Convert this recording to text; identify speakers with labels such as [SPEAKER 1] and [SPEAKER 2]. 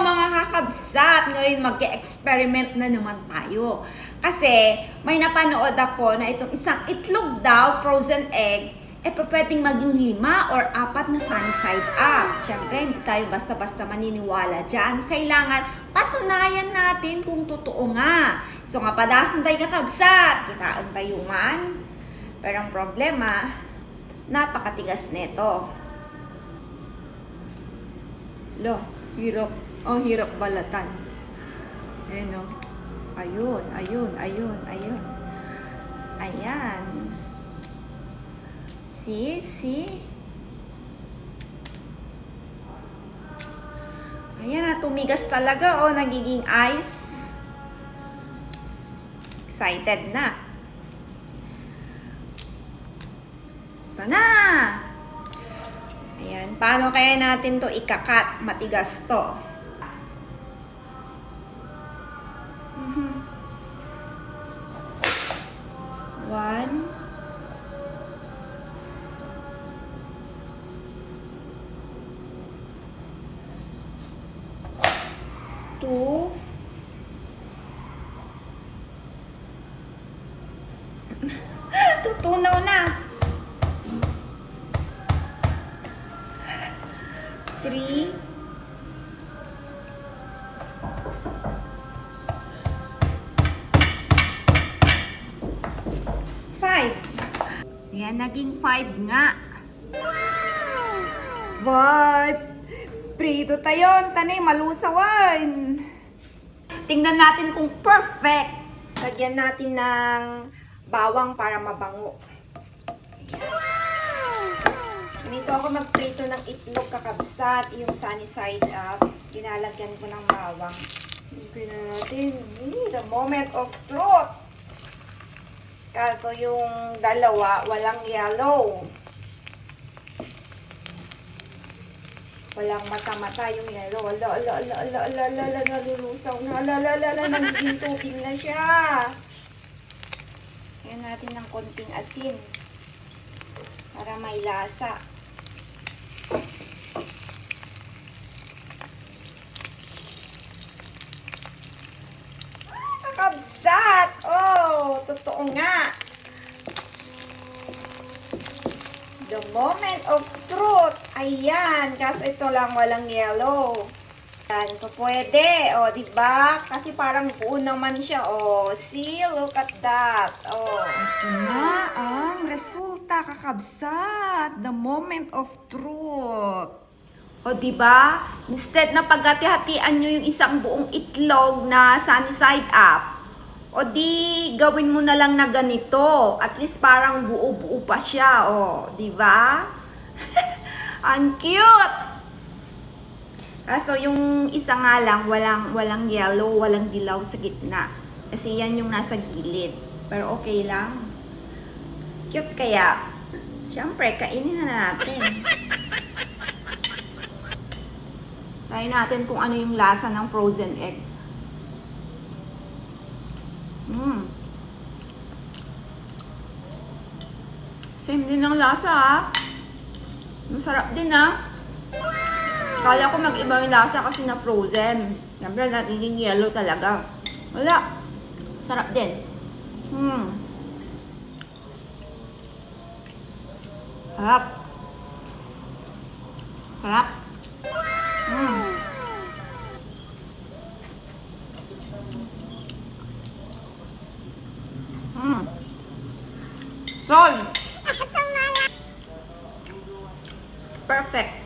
[SPEAKER 1] mga kakabsat, ngayon mag-experiment na naman tayo. Kasi may napanood ako na itong isang itlog daw, frozen egg, eh pwedeng maging lima or apat na sunny side up. Siyempre, hindi tayo basta-basta maniniwala dyan. Kailangan patunayan natin kung totoo nga. So nga padasan tayo kakabsat, kitaan tayo man. Pero ang problema, napakatigas nito. Lo, hirap. Ang hirap balatan. Ayan o. Ayun, ayun, ayun, ayun. Ayan. See, see? Ayan na, tumigas talaga oh, nagiging ice. Excited na. Ito na! Paano kaya natin to ikakat? Matigas to. Mhm. One. Two. Tutunaw na. Three. Five. Yan, naging five nga. Five. Prito tayon, tanay, malusawan. Tingnan natin kung perfect. Lagyan natin ng bawang para mabango. Dito ako magprito ng itlog kakabsat, yung sunny side up. Pinalagyan ko ng bawang. Tingnan natin. Hmm, the moment of truth. Kaso yung dalawa, walang yellow. Walang mata-mata yung yellow. Ala, ala, ala, ala, ala, ala, ala, nalulusaw na. Ala, ala, ala, ala, nagiging tubig na siya. Ayan natin ng konting asin. Para may lasa. Ah, Kakabsat! Oh, totoo nga. The moment of truth. Ayan, kaso ito lang walang yellow. Yan, so pwede. O, ba? Kasi parang buo naman siya. O, see? Look at that. O. Ito na ang resulta, kakabsat. The moment of truth. O, di ba? Instead na paghati-hatian nyo yung isang buong itlog na sunny side up, o di gawin mo na lang na ganito. At least parang buo-buo pa siya, o, di ba? ang cute! Kaso yung isa nga lang, walang, walang yellow, walang dilaw sa gitna. Kasi yan yung nasa gilid. Pero okay lang. Cute kaya. Siyempre, kainin na natin. Try natin kung ano yung lasa ng frozen egg. Mmm. Same din ang lasa ah. Masarap din ah. Kala ko mag-iba yung lasa kasi na frozen. Siyempre, nagiging yellow talaga. Wala. Sarap din. Hmm. Sarap. Sarap. Sol. Perfect.